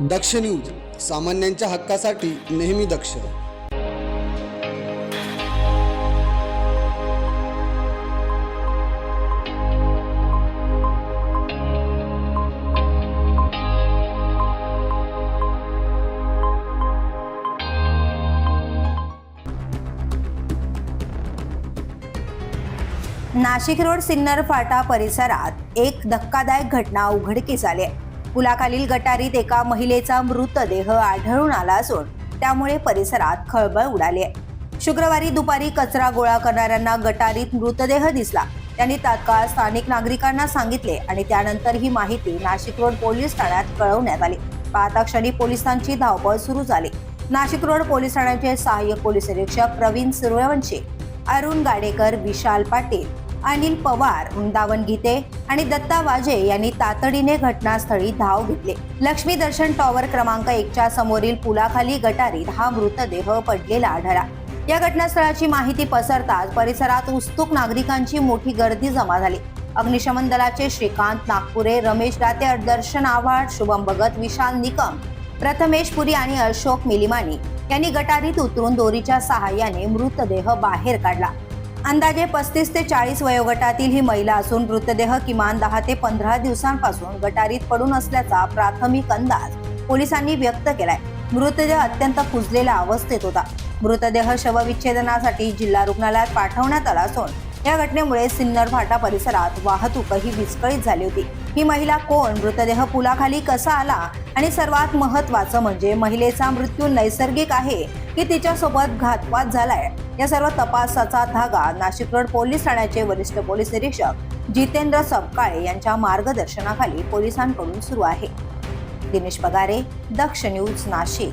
दक्ष news सामान्यांच्या हक्कासाठी नेहमी दक्ष. नाशिक रोड सिन्नर फाटा परिसरात एक धक्कादायक घटना उघडकीस आली आहे. पुलाखालील गटारीत एका महिलेचा मृतदेह आढळून आला असून त्यामुळे परिसरात खळबळ उडाली आहे. शुक्रवारी दुपारी कचरा गोळा करणाऱ्यांना गटारीत मृतदेह दिसला. त्यांनी तात्काळ स्थानिक नागरिकांना सांगितले आणि त्यानंतर ही माहिती नाशिक रोड पोलीस ठाण्यात कळवण्यात आली. पाहता क्षणी पोलिसांची धावपळ सुरू झाली. नाशिक रोड पोलीस ठाण्याचे सहाय्यक पोलीस निरीक्षक प्रवीण सूर्यवंशी अरुण गाडेकर विशाल पाटील अनिल पवार वृंदावन गीते आणि दत्ता वाजे यांनी तातडीने घटनास्थळी धाव घेतले. लक्ष्मी दर्शन टॉवर क्रमांक एकच्या समोरील पुलाखाली गटारीत हा मृतदेह पडलेला आढळला. या घटनास्थळाची माहिती पसरताच परिसरात उत्सुक नागरिकांची मोठी गर्दी जमा झाली. अग्निशमन दलाचे श्रीकांत नागपुरे रमेश दाते दर्शन आव्हाड शुभम भगत विशाल निकम प्रथमेश पुरी आणि अशोक मिलिमानी यांनी गटारीत उतरून दोरीच्या सहाय्याने मृतदेह बाहेर काढला. अंदाजे पस्तीस ते चाळीस वयोगटातील ही महिला असून मृतदेह किमान दहा ते पंधरा दिवसांपासून गटारीत पडून असल्याचा प्राथमिक अंदाज पोलिसांनी व्यक्त केलाय. मृतदेह अत्यंत कुजलेल्या अवस्थेत होता. मृतदेह शवविच्छेदनासाठी जिल्हा रुग्णालयात पाठवण्यात आला असून या घटनेमुळे सिन्नर फाटा परिसरात वाहतूकही विस्कळीत झाली होती. ही महिला कोण? मृतदेह पुलाखाली कसा आला? आणि सर्वात महत्वाचं म्हणजे महिलेचा मृत्यू नैसर्गिक आहे की तिच्यासोबत घातपात झालाय? या सर्व तपासाचा धागा नाशिक रोड पोलीस ठाण्याचे वरिष्ठ पोलीस निरीक्षक जितेंद्र सबकाळे यांच्या मार्गदर्शनाखाली पोलिसांकडून सुरू आहे. दिनेश पगारे दक्ष न्यूज नाशिक.